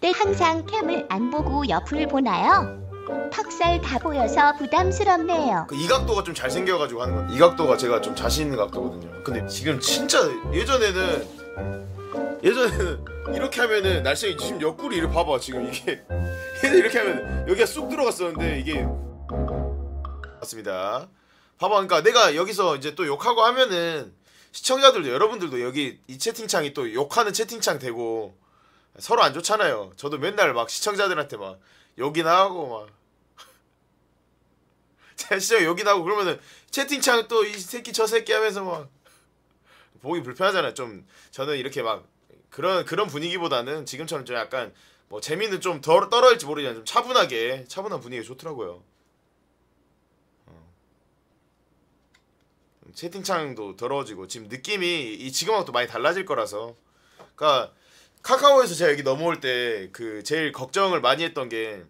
때 항상 캠을 안 보고 옆을 보나요? 턱살 다 보여서 부담스럽네요. 그 이 각도가 좀 잘생겨가지고 하는 건데 이 각도가 제가 좀 자신 있는 각도거든요 근데 지금 진짜 예전에는 예전에는 이렇게 하면은 날씨가 지금 옆구리 이렇게 봐봐 지금 이게 이렇게 하면 여기가 쑥 들어갔었는데 이게 맞습니다 봐봐 그러니까 내가 여기서 이제 또 욕하고 하면은 시청자들도 여러분들도 여기 이 채팅창이 또 욕하는 채팅창 되고 서로 안 좋잖아요 저도 맨날 막 시청자들한테 막 욕이나 하고 막 진짜 여기 나고 그러면은 채팅창 또 이 새끼 저 새끼 하면서 막 보기 불편하잖아요. 좀 저는 이렇게 막 그런 그런 분위기보다는 지금처럼 좀 약간 뭐 재미는 좀 덜 떨어질지 모르지만 좀 차분하게 차분한 분위기가 좋더라고요. 어. 채팅창도 더러워지고 지금 느낌이 이 지금하고 또 많이 달라질 거라서 그러니까 카카오에서 제가 여기 넘어올 때 그 제일 걱정을 많이 했던 게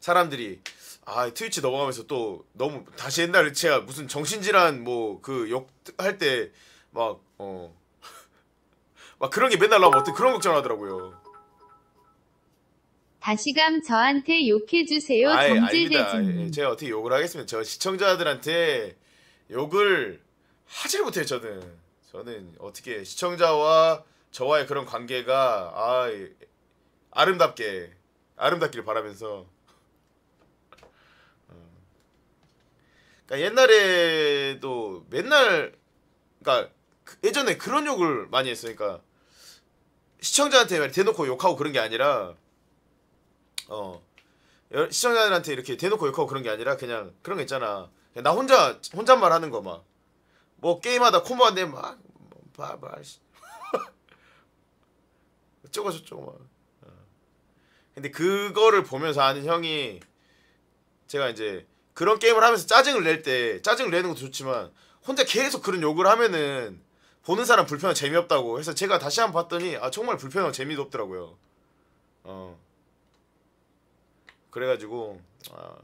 사람들이 아 트위치 넘어가면서 또 너무 다시 옛날에 제가 무슨 정신질환 뭐 그 욕 할 때 막 어 막 그런 게 맨날 나오면 어떻게 그런 걱정하더라고요. 다시금 저한테 욕해주세요. 아이. 정질대지님. 예, 제가 어떻게 욕을 하겠습니까? 저 시청자들한테 욕을 하질 못해요. 저는 저는 어떻게 시청자와 저와의 그런 관계가 아 예, 아름답게 아름답기를 바라면서 어. 그러니까 옛날에도 맨날 그러니까 그- 예전에 그런 욕을 많이 했어요. 그러니까 시청자한테 대놓고 욕하고 그런 게 아니라 어 여- 시청자들한테 이렇게 대놓고 욕하고 그런 게 아니라 그냥 그런 거 있잖아. 나 혼자 혼잣말 하는 거 막. 뭐 게임하다 안돼 막 봐봐. 어쩌고 저쩌고 막. 어. 근데 그거를 보면서 아는 형이 제가 이제 그런 게임을 하면서 짜증을 낼 때 짜증을 내는 것도 좋지만 혼자 계속 그런 욕을 하면은 보는 사람 불편하고 재미없다고 해서 제가 다시 한번 봤더니 아 정말 불편하고 재미도 없더라고요. 어. 그래가지고 아,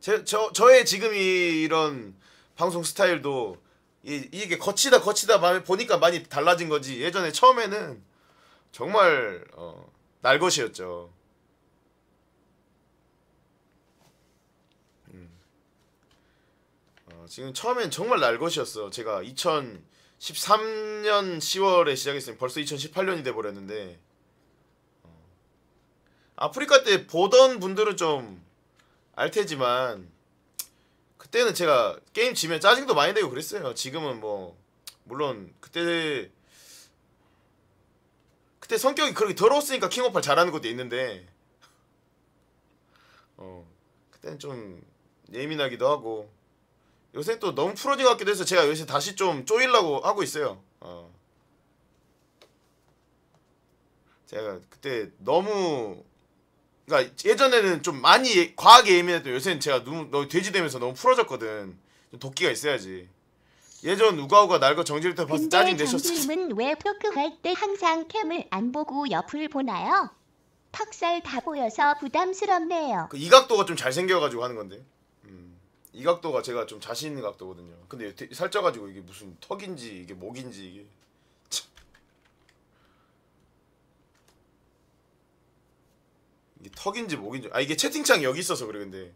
제, 저 저의 지금 이, 이런 방송 스타일도 이, 이게 거치다 거치다 마- 보니까 많이 달라진 거지 예전에 처음에는 정말 어, 날 것이었죠. 음. 어, 지금 처음엔 정말 날 것이었어. 제가 2013년 10월에 시작했으니 벌써 2018년이 돼 버렸는데 아프리카 때 보던 분들은 좀 알테지만 그때는 제가 게임 지면 짜증도 많이 내고 그랬어요. 지금은 뭐 물론 그때 그때 성격이 그렇게 더러웠으니까 킹오팔 잘하는 것도 있는데 어 그때는 좀 예민하기도 하고 요새 또 너무 풀어진 것 같기도 해서 제가 요새 다시 좀 쪼이려고 하고 있어요. 어. 제가 그때 너무 그러니까 예전에는 좀 많이 예- 과하게 예민했던 요새는 제가 너무, 너무 돼지 되면서 너무 풀어졌거든. 좀 도끼가 있어야지. 예전 우가우가 날거 정지를 때 봤을 때 짜증 근데 내셨어. 정수님은 왜 토크할 때 항상 캠을 안 보고 옆을 보나요? 턱살 다 보여서 부담스럽네요. 그 이 각도가 좀 잘생겨가지고 하는 건데. 음, 이 각도가 제가 좀 자신 있는 각도거든요. 근데 되- 살쪄가지고 이게 무슨 턱인지 이게 목인지 이게. 참. 이게 턱인지 목인지 아 이게 채팅창 여기 있어서 그래 근데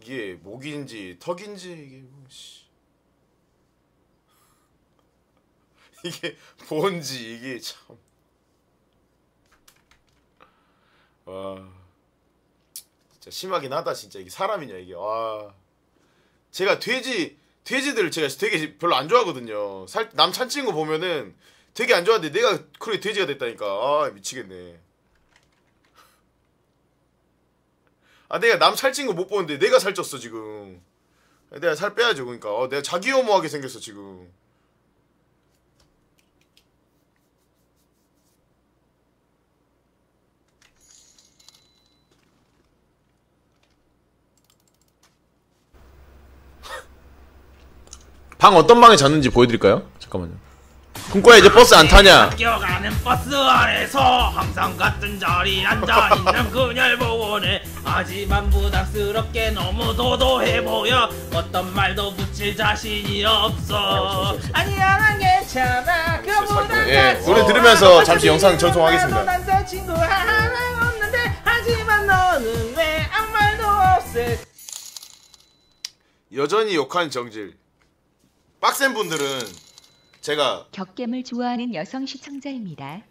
이게 목인지 턱인지 이게 뭐, 씨. 이게 뭔지 이게 참. 와. 진짜 심하긴 하다 진짜 이게 사람이냐 이게 와 제가 돼지 돼지들을 제가 되게 별로 안 좋아하거든요 살남 살찌는 거 보면은 되게 안 좋아하는데 내가 그렇게 돼지가 됐다니까 아 미치겠네 아 내가 남 살찐 거 못 보는데 내가 살쪘어 지금 내가 살 빼야죠 그러니까 어, 내가 자기 혐오하게 생겼어 지금 방 어떤 방에 잤는지 보여드릴까요? 잠깐만요. 꿈꿔야 이제 버스 안 타냐? 뛰어가는 버스 안에서 항상 같은 자리에 앉아 있는 그녀를 보고네 하지만 부담스럽게 너무 도도해 보여 어떤 말도 붙일 자신이 없어 아니야 난 괜찮아 그보다 예, 노래 들으면서 잠시 영상 전송하겠습니다. 남자친구 하나 없는데 하지만 너는 왜 아무 말도 없애 여전히 욕하는 정질. 빡센 분들은 제가 격겜을 좋아하는 여성 시청자입니다.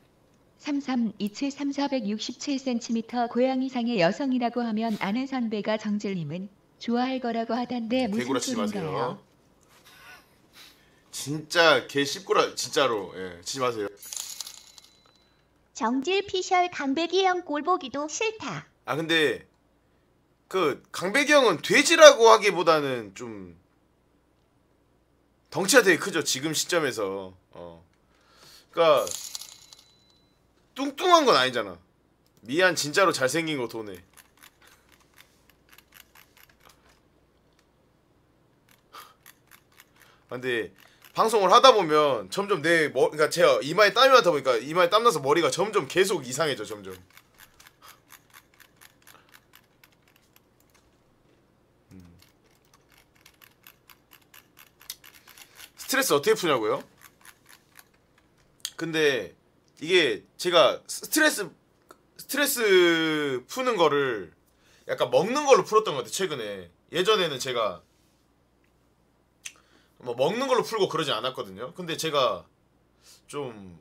33 2채 3 467cm 고양이상의 여성이라고 하면 아는 선배가 정질님은 좋아할 거라고 하던데 무슨 개구라 치지 소린가요? 마세요. 진짜 개 씹구라 진짜로 예 치지 마세요. 정질 피셜 강백이 형 꼴보기도 싫다. 아 근데 그 강백이 형은 돼지라고 하기보다는 좀 덩치가 되게 크죠 지금 시점에서. 어. 그러니까 뚱뚱한 건 아니잖아. 미안 진짜로 잘생긴 거 돈에. 아, 근데 방송을 하다 보면 점점 내 머, 그러니까 제가 이마에 땀이 많다 보니까 이마에 땀 나서 머리가 점점 계속 이상해져 점점. 스트레스 어떻게 푸냐고요? 근데 이게 제가 스트레스 스트레스 푸는 거를 약간 먹는 걸로 풀었던 것 같아요 최근에 예전에는 제가 뭐 먹는 걸로 풀고 그러지 않았거든요. 근데 제가 좀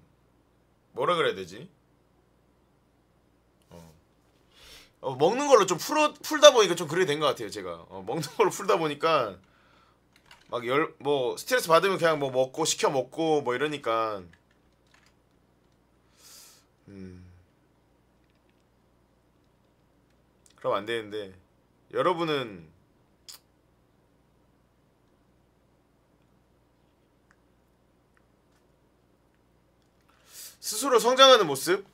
뭐라 그래야 되지? 어, 어, 먹는 걸로 좀 풀어 풀다 보니까 좀 그렇게 된것 같아요. 제가 어, 먹는 걸로 풀다 보니까 막 열 뭐 스트레스 받으면 그냥 뭐 먹고 시켜 먹고 뭐 이러니까 음 그럼 안 되는데 여러분은 스스로 성장하는 모습?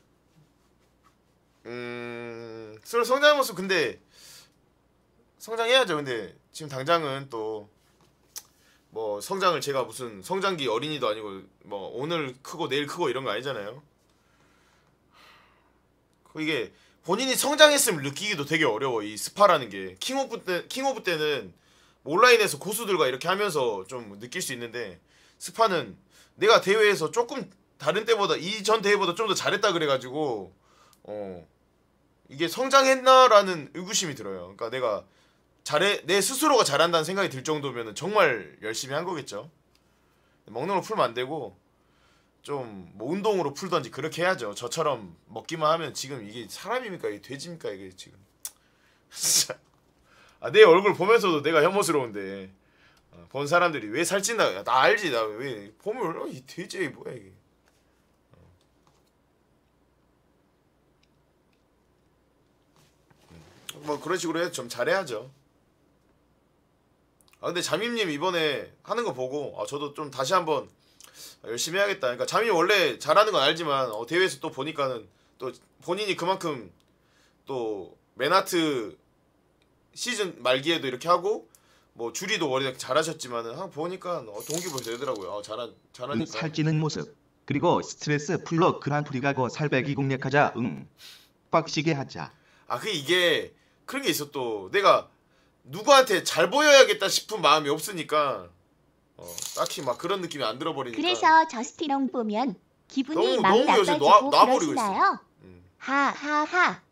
음, 스스로 성장하는 모습 근데 성장해야죠. 근데 지금 당장은 또 뭐 성장을 제가 무슨 성장기 어린이도 아니고 뭐 오늘 크고 내일 크고 이런 거 아니잖아요. 그 이게 본인이 성장했음을 느끼기도 되게 어려워 이 스파라는 게 킹오브 때 킹오브 때는 뭐 온라인에서 고수들과 이렇게 하면서 좀 느낄 수 있는데 스파는 내가 대회에서 조금 다른 때보다 이전 대회보다 좀 더 잘했다 그래가지고 어 이게 성장했나라는 의구심이 들어요. 그러니까 내가 잘해 내 스스로가 잘한다는 생각이 들 정도면 정말 열심히 한 거겠죠. 먹는 걸 풀면 안 되고 좀 뭐 운동으로 풀던지 그렇게 해야죠. 저처럼 먹기만 하면 지금 이게 사람입니까? 이게 돼지입니까? 이게 지금. 진짜. 아, 내 얼굴 보면서도 내가 혐오스러운데. 어, 본 사람들이 왜 살찐다. 야, 나 알지 나 왜. 보면 어, 이 돼지 뭐야 이게. 뭐 그런 식으로 해서 좀 잘해야죠. 아 근데 자밈님 이번에 하는 거 보고 아 저도 좀 다시 한번 열심히 해야겠다. 그러니까 자밈 원래 잘하는 건 알지만 어, 대회에서 또 보니까는 또 본인이 그만큼 또 맨하트 시즌 말기에도 이렇게 하고 뭐 주리도 원래 잘하셨지만은 한 보니까 어, 동기부여 되더라고요. 어, 잘한 잘하니까. 살찌는 모습 그리고 스트레스 풀러 그란프리 가고 살빼기 공략하자 응 빡시게 하자 아 그 이게 그런 게 있어 또 내가 누구한테 잘 보여야겠다 싶은 마음이 없으니까 어, 딱히 막 그런 느낌이 안 들어버리니까 그래서 저스티롱 보면 기분이 너무- 막 너무 요새 나빠지고 놔- 놔버리고 그러시나요? 음. 하하하.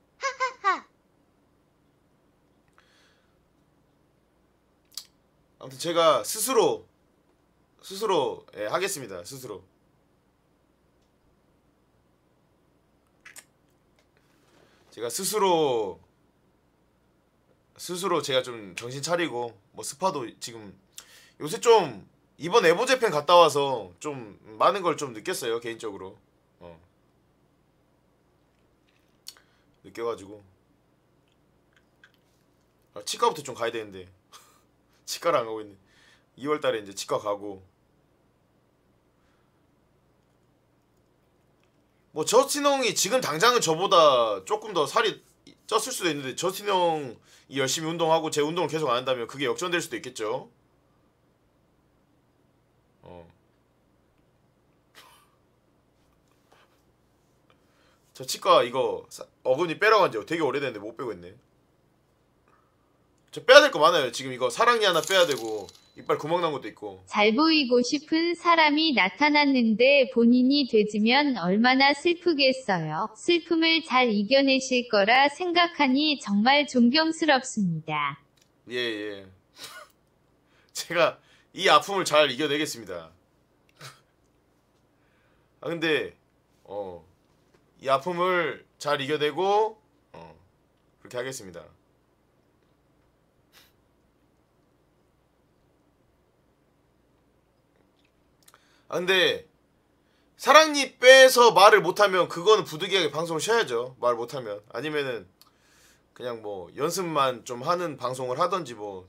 아무튼 제가 스스로 스스로 예, 하겠습니다 스스로 제가 스스로 스스로 제가 좀 정신 차리고 뭐 스파도 지금 요새 좀 이번 에보 재팬 갔다 와서 좀 많은 걸 좀 느꼈어요 개인적으로. 어. 느껴가지고. 아, 치과부터 좀 가야 되는데. 치과를 안 가고 있네. 2월달에 이제 치과 가고. 뭐 형이 지금 당장은 저보다 조금 더 살이 쪘을 수도 있는데 저스틴 형이 열심히 운동하고 제 운동을 계속 안 한다면 그게 역전될 수도 있겠죠. 어. 저 치과 이거 사- 어금니 빼러 간지 되게 오래됐는데 못 빼고 있네. 저 빼야 될 거 많아요. 지금 이거 사랑니 하나 빼야 되고 이빨 구멍 난 것도 있고. 잘 보이고 싶은 사람이 나타났는데 본인이 되지면 얼마나 슬프겠어요. 슬픔을 잘 이겨내실 거라 생각하니 정말 존경스럽습니다. 예, 예. 제가 이 아픔을 잘 이겨내겠습니다. 아 근데 어. 이 아픔을 잘 이겨내고 어. 그렇게 하겠습니다. 아 근데 사랑니 빼서 말을 못하면 그거는 부득이하게 방송을 쉬어야죠. 말 못하면 아니면은 그냥 뭐 연습만 좀 하는 방송을 하던지 뭐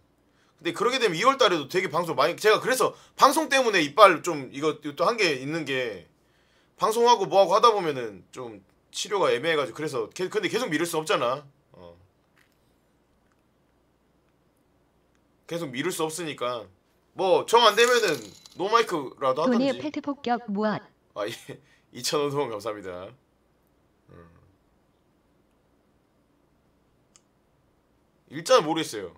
근데 그러게 되면 2월 달에도 되게 방송 많이 제가 그래서 방송 때문에 이빨 좀 이거 또 한 게 있는 게 방송하고 뭐하고 하다 보면은 좀 치료가 애매해가지고 그래서 게- 근데 계속 미룰 수 없잖아 어. 계속 미룰 수 없으니까 뭐 정 안 되면은 노마이크라도 돈의 하던지 펠트 폭격 무엇? 아, 예. 2,000원 후원 감사합니다. 음. 일자는 모르겠어요.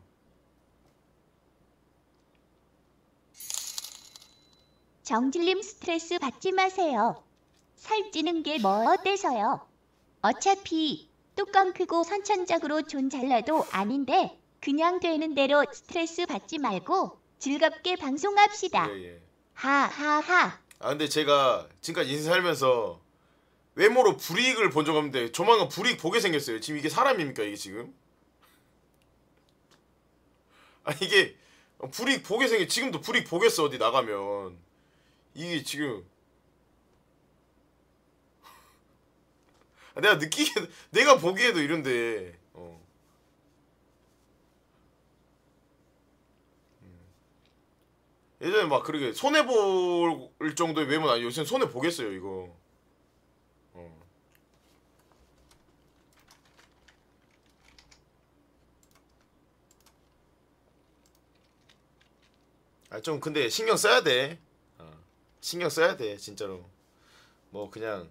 정질님 스트레스 받지 마세요. 살찌는 게 뭐 어때서요? 어차피 뚜껑 크고 선천적으로 존 잘라도 아닌데 그냥 되는 대로 스트레스 받지 말고 즐겁게 방송합시다. 예, 예. 하하하. 아, 근데 제가 지금까지 인생 살면서 외모로 불이익을 본 적 없는데 조만간 불이익 보게 생겼어요. 지금 이게 사람입니까, 이게 지금? 아, 이게 불이익 보게 생겨. 지금도 불이익 보겠어, 어디 나가면. 이게 지금 아, 내가 느끼게 내가 보기에도 이런데 어. 음. 예전에 막 그렇게 손해 볼 정도의 외모는 아니고 요새는 손해 보겠어요 이거 어. 아좀 근데 신경 써야 돼 어. 신경 써야 돼 진짜로 뭐 그냥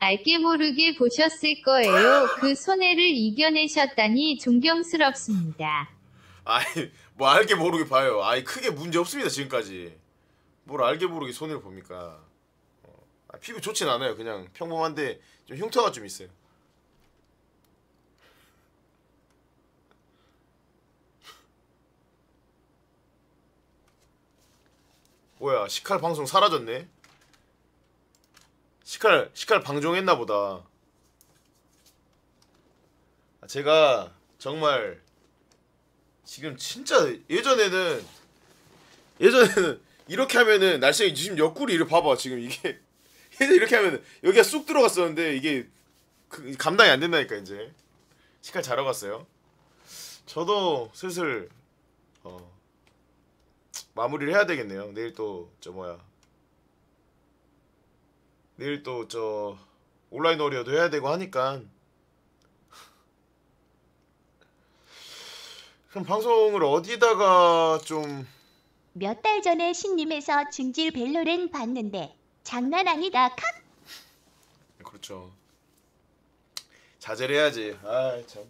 알게 모르게 보셨을 거예요. 그 손해를 이겨내셨다니 존경스럽습니다. 아이 뭐 알게 모르게 봐요. 아이 크게 문제 없습니다 지금까지. 뭘 알게 모르게 손해를 봅니까? 어, 아, 피부 좋진 않아요. 그냥 평범한데 좀 흉터가 좀 있어요. 뭐야 시칼 방송 사라졌네. 시칼 시칼 방종했나 보다. 아, 제가 정말 지금 진짜 예전에는 예전에는 이렇게 하면은 날씨가 지금 옆구리 이렇게 봐봐 지금 이게 이렇게 하면은 여기가 쑥 들어갔었는데 이게 그 감당이 안 된다니까 이제 시칼 자러 갔어요. 저도 슬슬 어 마무리를 해야 되겠네요. 내일 또 저 뭐야 내일 또 저 온라인 워리어도 해야 되고 하니까 그럼 방송을 어디다가 좀 몇 달 전에 신님에서 증질 벨로렌 봤는데 장난 아니다. 칵. 그렇죠. 자제를 해야지. 아 참.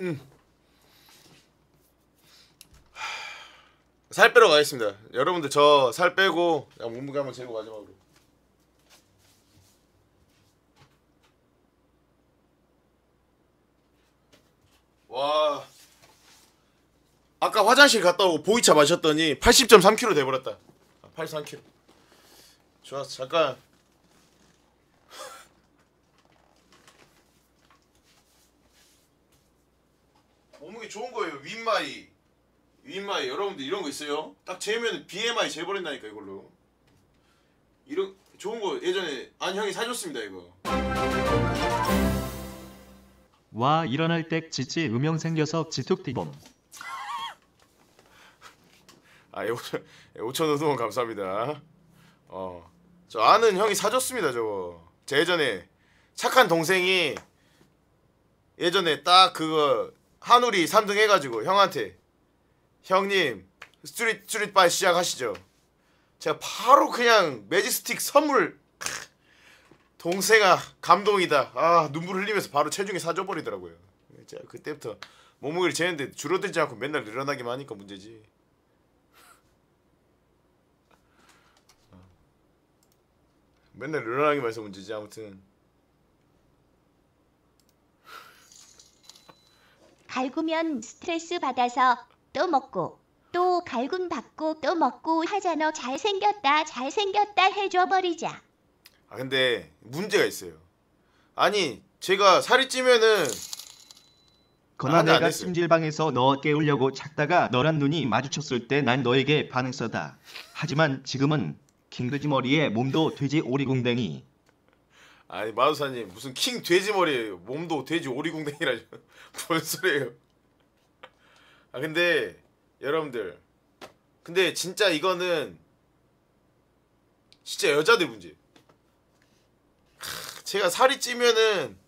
음. 살 빼러 가겠습니다. 여러분들 저 살 빼고 몸무게 한번 재고 마지막으로. 와. 아까 화장실 갔다 오고 보이차 마셨더니 80.3kg 돼버렸다. 아, 83kg. 좋았어. 잠깐. 몸무게 좋은 거예요. 윗마이. 윗마이. 여러분들 이런 거 있어요? 딱 재면 BMI 재버린다니까 이걸로. 이런 좋은 거 예전에 안 형이 사줬습니다 이거. 와 일어날 때 지치 음영 생겨서 지툭디범 아, 5천 5천 원 감사합니다. 어, 저 아는 형이 사줬습니다, 저거. 제 예전에 착한 동생이 예전에 딱 그거 한우리 3등 해가지고 형한테 형님 스트릿 스트릿 바이 시작하시죠. 제가 바로 그냥 매직스틱 선물 크, 동생아 감동이다. 아 눈물 흘리면서 바로 체중이 사줘버리더라고요. 제가 그때부터 몸무게를 재는데 줄어들지 않고 맨날 늘어나기만 하니까 문제지. 맨날 늘어나기만 해서 문제지 아무튼 갈구면 스트레스 받아서 또 먹고 또 갈굼 받고 또 먹고 하잖아. 잘생겼다 잘생겼다 해줘 버리자. 아 근데 문제가 있어요. 아니 제가 살이 찌면은 거나 아직 안 내가 했어요. 찜질방에서 너 깨우려고 찾다가 너란 눈이 마주쳤을 때 난 너에게 반했었다. 하지만 지금은 킹돼지 머리에 몸도 돼지 오리궁뎅이. 아니 마우사님 무슨 킹 돼지 머리 몸도 돼지 오리궁뎅이라죠. 뭔 소리예요? 아 근데 여러분들 근데 진짜 이거는 진짜 여자들 문제. 크, 제가 살이 찌면은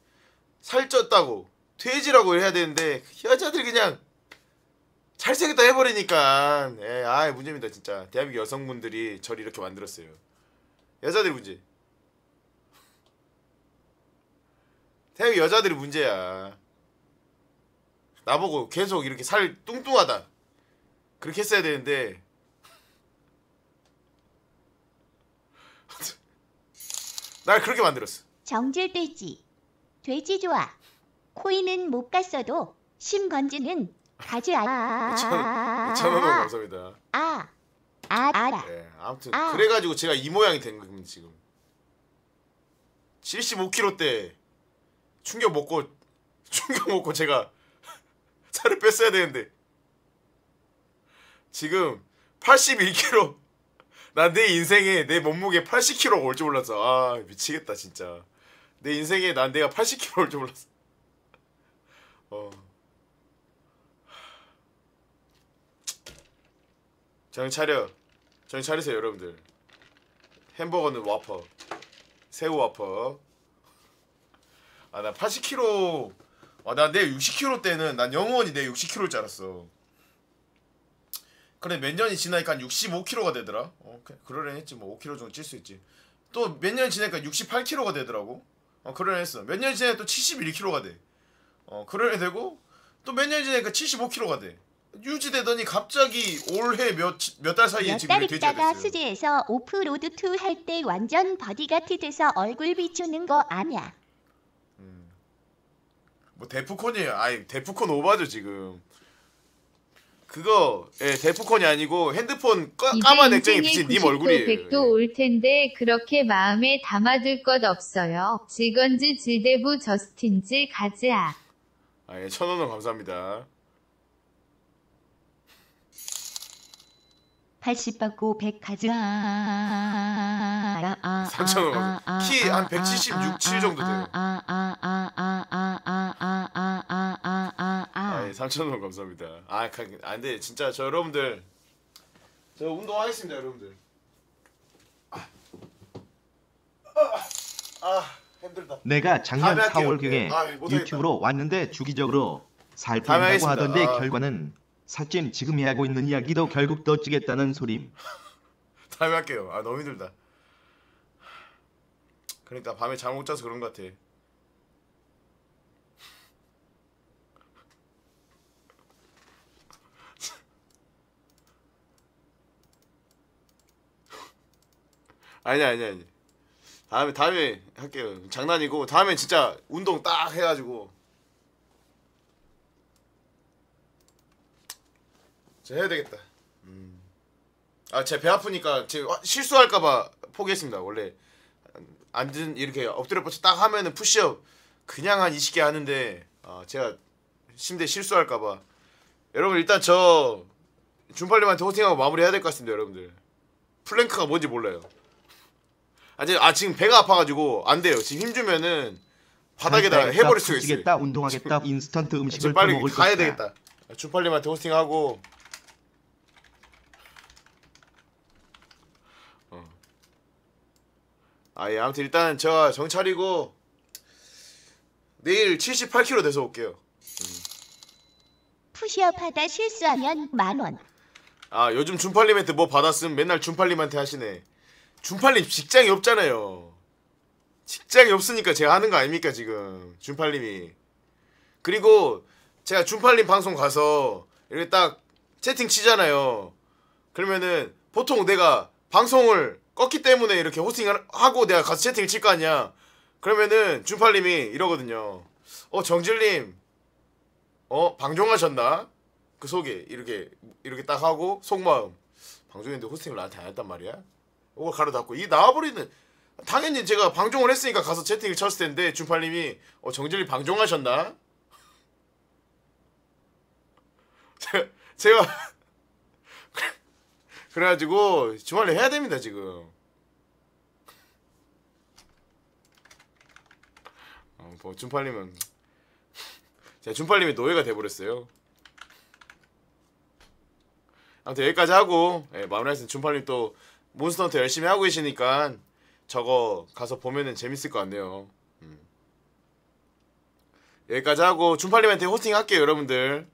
살쪘다고 돼지라고 해야 되는데 여자들 그냥 잘생겼다 해버리니까 예, 아 문제입니다 진짜 대한민국 여성분들이 저를 이렇게 만들었어요. 여자들 문제. 대한민국 여자들이 문제야. 나보고 계속 이렇게 살 뚱뚱하다. 그렇게 했어야 되는데. 날 그렇게 만들었어. 정질 돼지. 돼지 좋아. 코인은 못 갔어도 심건지는 가지 아. 천- 천원 원 감사합니다. 아. 아 알아. 예, 아무튼 아. 그래가지고 제가 이 모양이 된 겁니다 지금. 75kg 때 충격 먹고 충격 먹고 제가 살을 뺐어야 되는데 지금 81kg. 나내 인생에 내 몸무게 80kg 올줄 몰랐어. 아 미치겠다 진짜. 내 인생에 난 내가 80kg 올 줄 몰랐어. 어. 정신 차려. 정신 차리세요 여러분들. 햄버거는 와퍼. 새우 와퍼. 아 나 80kg. 아나내 60kg 때는 난 영원히 내 60kg일 줄 알았어. 그래 몇 년이 지나니까 한 65kg가 되더라. 어, 그- 그러려 했지 뭐 5kg 정도 찔 수 있지. 또 몇 년이 지나니까 68kg가 되더라고. 어 그러려 했어. 몇 년이 지나니까 또 71kg가 돼. 어 그러려 되고 또 몇 년이 지나니까 75kg가 돼. 유지되더니 갑자기 올해 몇 몇 달 사이에 몇 지금 달 이렇게 돼지가 있다가. 수지에서 오프로드 2할때 완전 버디가트 돼서 얼굴 비추는 거 아냐? 뭐 데프콘이에요. 아니 데프콘 오바죠 지금. 그거 예 데프콘이 아니고 핸드폰 까, 까만 액정이 비친 님 90도 얼굴이에요. 100도 예. 올 텐데 그렇게 마음에 담아둘 것 없어요. 질건즈 질대부 저스틴즈 가즈아. 아, 예, 천원 원 감사합니다. 80 받고 100 가자. 삼창은 키 한 176, 7 정도 돼요. 아, 예, 3,000원 감사합니다. 아, 가- 아, 근데 진짜 저 여러분들 저 운동하겠습니다, 여러분들. 아, 힘들다. 내가 작년 4월경에 아, 유튜브로 왔는데 주기적으로 살펴다고 하던데 아. 결과는 살찜 지금이 하고 있는 이야기도 결국 더 찌겠다는 소림. 다음에 할게요. 아, 너무 힘들다. 그러니까 밤에 잠 못 자서 그런 것 같아. 아니 아니 아니. 다음에 다음에 할게요. 장난이고 다음에 진짜 운동 딱 해가지고 저 해야 되겠다. 아, 제 배 아프니까 제가 실수할까봐 포기했습니다. 원래 앉은 이렇게 엎드려 뻗쳐 딱 하면은 푸시업 그냥 한 20개 하는데 아, 제가 심대 실수할까봐 여러분 일단 저 준팔님한테 호팅하고 마무리해야 될 것 같습니다, 여러분들. 플랭크가 뭔지 몰라요. 아직 아 지금 배가 아파가지고 안 돼요. 지금 힘 주면은 바닥에다 살 뺐다, 해버릴 수가 있어요. 운동하겠다, 인스턴트 음식을 빨리 먹을 가야 것이다. 되겠다. 준팔님한테 호스팅하고 아, 예, 아무튼 일단 제가 정 차리고 내일 78kg 돼서 올게요. 푸시업 하다 실수하면 만 원. 아 요즘 준팔님한테 뭐 받았으면 맨날 준팔님한테 하시네. 준팔님 직장이 없잖아요. 직장이 없으니까 제가 하는 거 아닙니까 지금 준팔님이. 그리고 제가 준팔님 방송 가서 이렇게 딱 채팅 치잖아요. 그러면은 보통 내가 방송을 껐기 때문에 이렇게 호스팅을 하고 내가 가서 채팅을 칠 거 아니야. 그러면은 준팔님이 이러거든요. 어 정질님, 어 방종하셨나? 그 속에 이렇게 이렇게 딱 하고 속마음 방종했는데 호스팅을 나한테 안 했단 말이야. 이걸 가로닫고 이 나와버리는 당연히 제가 방종을 했으니까 가서 채팅을 쳤을 텐데 준팔님이 어 정질님 방종하셨나? 제가 그래가지고 주말에 해야 됩니다 지금. 어, 뭐 준팔님은 제가 준팔님이 노예가 돼버렸어요. 아무튼 여기까지 하고 예, 마무리하겠습니다. 준팔님 또 몬스터헌터 열심히 하고 계시니까 저거 가서 보면은 재밌을 것 같네요. 음. 여기까지 하고 준팔님한테 호스팅 할게요 여러분들.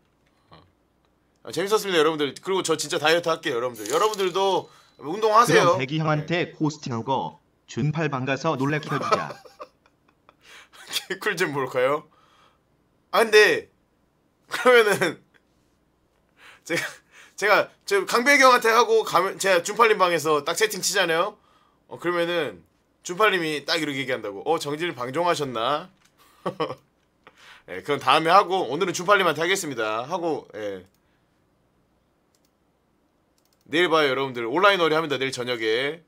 어. 아, 재밌었습니다 여러분들. 그리고 저 진짜 다이어트 할게요 여러분들. 여러분들도 운동하세요. 그럼 백이 형한테 호스팅하고 준팔방 가서 놀래 켜주자. 개꿀 좀 볼까요? 아 근데 그러면은 제가 제가 저 강백이 형한테 하고 가면 제가 준팔님 방에서 딱 채팅 치잖아요. 어 그러면은 준팔님이 딱 이렇게 얘기한다고. 어 정진이 방종하셨나? 예, 그건 다음에 하고 오늘은 준팔님한테 하겠습니다. 하고 예. 내일 봐요 여러분들. 온라인 놀이 합니다 내일 저녁에